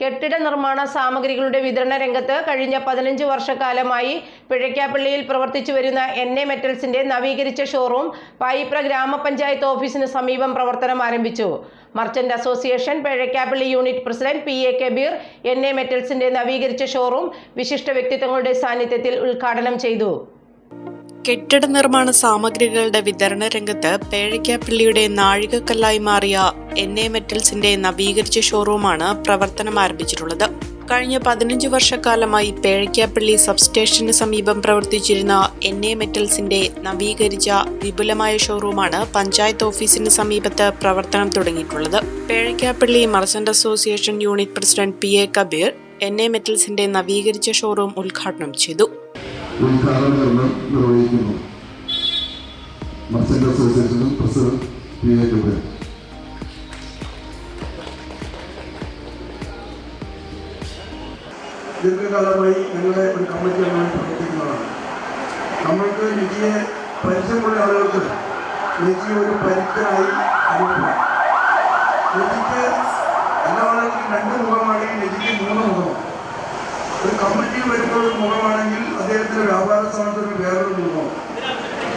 കെട്ടിട നിർമ്മാണ സാമഗ്രികളുടെ വിതരണ രംഗത്ത് കഴിഞ്ഞ പതിനഞ്ച് വർഷക്കാലമായി പിഴയ്ക്കാപ്പള്ളിയിൽ പ്രവർത്തിച്ചു വരുന്ന എൻ എ മെറ്റൽസിന്റെ നവീകരിച്ച ഷോറൂം പായിപ്ര ഗ്രാമപഞ്ചായത്ത് ഓഫീസിന് സമീപം പ്രവർത്തനം ആരംഭിച്ചു. Merchant association Pizhakkappally unit president P A Kabeer N A മെറ്റൽസിന്റെ നവീകരിച്ച ഷോറൂം വിശിഷ്ട വ്യക്തിത്വങ്ങളുടെ സാന്നിധ്യത്തിൽ ഉദ്ഘാടനം ചെയ്തു. കെട്ടിട നിർമ്മാണ സാമഗ്രികളുടെ വിതരണ രംഗത്ത് പേഴയ്ക്കാപ്പള്ളിയുടെ നാഴികക്കല്ലായി മാറിയ എൻ എ മെറ്റൽസിന്റെ നവീകരിച്ച ഷോറൂമാണ് പ്രവർത്തനം ആരംഭിച്ചിട്ടുള്ളത്. കഴിഞ്ഞ പതിനഞ്ച് വർഷക്കാലമായി പേഴയ്ക്കാപ്പള്ളി സബ്സ്റ്റേഷന് സമീപം പ്രവർത്തിച്ചിരുന്ന എൻ എ മെറ്റൽസിന്റെ നവീകരിച്ച വിപുലമായ ഷോറൂമാണ് പഞ്ചായത്ത് ഓഫീസിന് സമീപത്ത് പ്രവർത്തനം തുടങ്ങിയിട്ടുള്ളത്. Pezhakkappilly merchant association unit president P A Kabeer N A മെറ്റൽസിന്റെ നവീകരിച്ച ഷോറൂം ഉദ്ഘാടനം ചെയ്തു. ഉദ്ഘാടന കർമ്മം നിർവഹിക്കുന്നു. മർച്ചന്റ് അസോസിയേഷനും പ്രസിഡന്റ് പി എ കബീർ ദീർഘകാലമായി ഞങ്ങളുടെ ഒരു കമ്മിറ്റി അംഗമായി പ്രവർത്തിക്കുന്നതാണ്. നമ്മൾക്ക് നിധിയെ പരിചയമുള്ള ആളുകൾക്ക് നിധി ഒരു പരിക്കനായി അനുഭവം. നിധിക്ക് എല്ലാ ആളുകൾക്കും രണ്ട് മുഖമാണെങ്കിൽ നിധിക്ക് മൂന്ന് മുഖമാണ് കമ്മിറ്റി ഒരു മുഖമാണെങ്കിൽ അദ്ദേഹത്തിന്റെ വ്യാപാര സ്ഥാനത്തിന് വേറൊരു മുഖമാണ്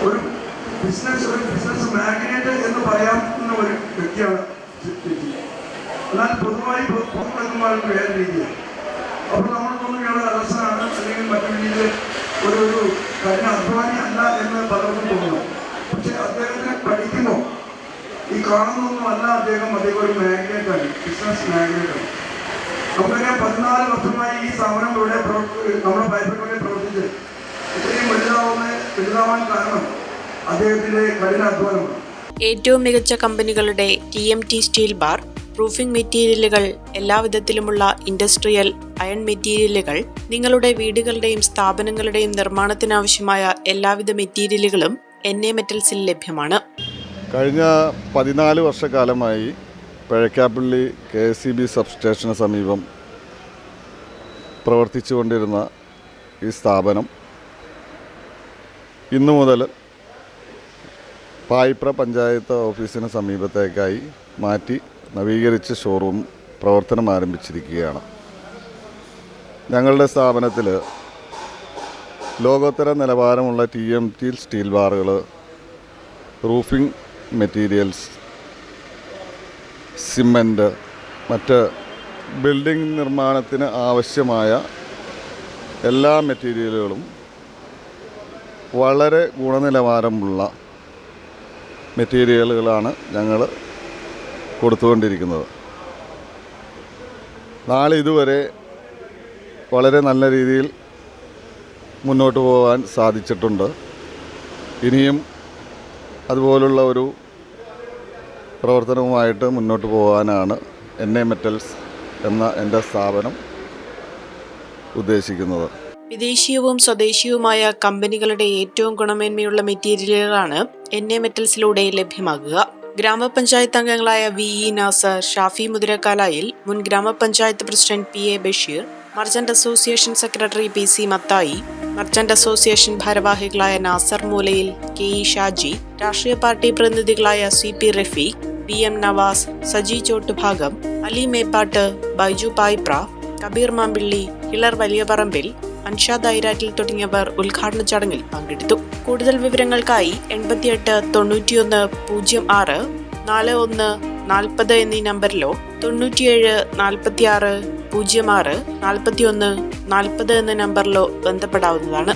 ഒരു ബിസിനസ് ഒരു ബിസിനസ് മാഗ്നേറ്റ് എന്ന് പറയാവുന്ന ഒരു വ്യക്തിയാണ് എന്നാൽ പൊതുവായി പുറത്തെത്തുമ്പോൾ വേറെ രീതിയാണ്. അപ്പോൾ നമ്മൾ തോന്നുന്നു ഇയാൾ അലസനാണ് അല്ലെങ്കിൽ മറ്റു രീതിയിൽ ഒരു ഒരു കഠിന അധ്വാനി അല്ല എന്ന് പലർക്കും തോന്നുന്നു. പക്ഷെ അദ്ദേഹത്തിന് പഠിക്കുമ്പോൾ ഈ കാണുന്നൊന്നും അല്ല അദ്ദേഹം അദ്ദേഹം ഒരു മാഗ്നേറ്റാണ് ബിസിനസ് മാഗ്നറ്റാണ് നമുക്കറിയാം പതിനാല് വർഷമായി ഈ സ്ഥാപനം ഇവിടെ നമ്മുടെ പൈപ്പിലൂടെ പ്രവർത്തിച്ച് ഇത്രയും വലുതാവുന്ന വലുതാവാൻ കാരണം അദ്ദേഹത്തിന്റെ കഠിനാധ്വാനമാണ് ഏറ്റവും മികച്ച കമ്പനികളുടെ T M T steel bar proofing മെറ്റീരിയലുകൾ എല്ലാവിധത്തിലുമുള്ള ഇൻഡസ്ട്രിയൽ അയൺ മെറ്റീരിയലുകൾ നിങ്ങളുടെ വീടുകളുടെയും സ്ഥാപനങ്ങളുടെയും നിർമ്മാണത്തിനാവശ്യമായ എല്ലാവിധ മെറ്റീരിയലുകളും എൻ എ മെറ്റൽസിൽ ലഭ്യമാണ്. കഴിഞ്ഞ പതിനാല് വർഷക്കാലമായി Pazhakkappally K S C B സബ്സ്റ്റേഷന് സമീപം പ്രവർത്തിച്ചു കൊണ്ടിരുന്ന ഈ സ്ഥാപനം ഇന്നു മുതൽ പായിപ്ര പഞ്ചായത്ത് ഓഫീസിന് സമീപത്തേക്കായി മാറ്റി നവീകരിച്ച ഷോറൂം പ്രവർത്തനം ആരംഭിച്ചിരിക്കുകയാണ്. ഞങ്ങളുടെ സ്ഥാപനത്തിൽ ലോകോത്തര നിലവാരമുള്ള ടി എം ടി സ്റ്റീൽ ബാറുകൾ റൂഫിംഗ് മെറ്റീരിയൽസ് സിമന്റ് മറ്റ് ബിൽഡിംഗ് നിർമ്മാണത്തിന് ആവശ്യമായ എല്ലാ മെറ്റീരിയലുകളും വളരെ ഗുണനിലവാരമുള്ള മെറ്റീരിയലുകളാണ് ഞങ്ങൾ കൊടുത്തുകൊണ്ടിരിക്കുന്നത്. നാളെ ഇതുവരെ വളരെ നല്ല രീതിയിൽ മുന്നോട്ട് പോകാൻ സാധിച്ചിട്ടുണ്ട്. ഇനിയും അതുപോലുള്ള ഒരു പ്രവർത്തനവുമായിട്ട് മുന്നോട്ട് പോകാനാണ് എൻ എ മെറ്റൽസ് എന്ന എന്റെ സ്ഥാപനം ഉദ്ദേശിക്കുന്നത്. വിദേശീയവും സ്വദേശീയവുമായ കമ്പനികളുടെ ഏറ്റവും ഗുണമേന്മയുള്ള മെറ്റീരിയലുകളാണ് എൻ എ മെറ്റൽസിലൂടെ ലഭ്യമാകുക. ഗ്രാമപഞ്ചായത്ത് അംഗങ്ങളായ വി ഇ നാസർ ഷാഫി മുതിരക്കാലായിൽ മുൻ ഗ്രാമപഞ്ചായത്ത് president P A Basheer merchant association secretary P C Mathai merchant association ഭാരവാഹികളായ നാസർ മൂലയിൽ കെ ഇ ഷാജി രാഷ്ട്രീയ party പ്രതിനിധികളായ C P Rafeeq P M Navas Saji Chottubhagam Ali Meppattu Baiju Payipra Kabeer Mampilly Hilar Valiyaparambil Anshad Airattil തുടങ്ങിയവർ ഉദ്ഘാടന ചടങ്ങിൽ പങ്കെടുത്തു. കൂടുതൽ വിവരങ്ങൾക്കായി എൺപത്തിയെട്ട് തൊണ്ണൂറ്റിയൊന്ന് പൂജ്യം ആറ് നാല് ഒന്ന് നാൽപ്പത് എന്നീ നമ്പറിലോ തൊണ്ണൂറ്റിയേഴ് നാൽപ്പത്തിയാറ് പൂജ്യം ആറ് നാൽപ്പത്തിയൊന്ന് നാൽപ്പത് എന്ന നമ്പറിലോ ബന്ധപ്പെടാവുന്നതാണ്.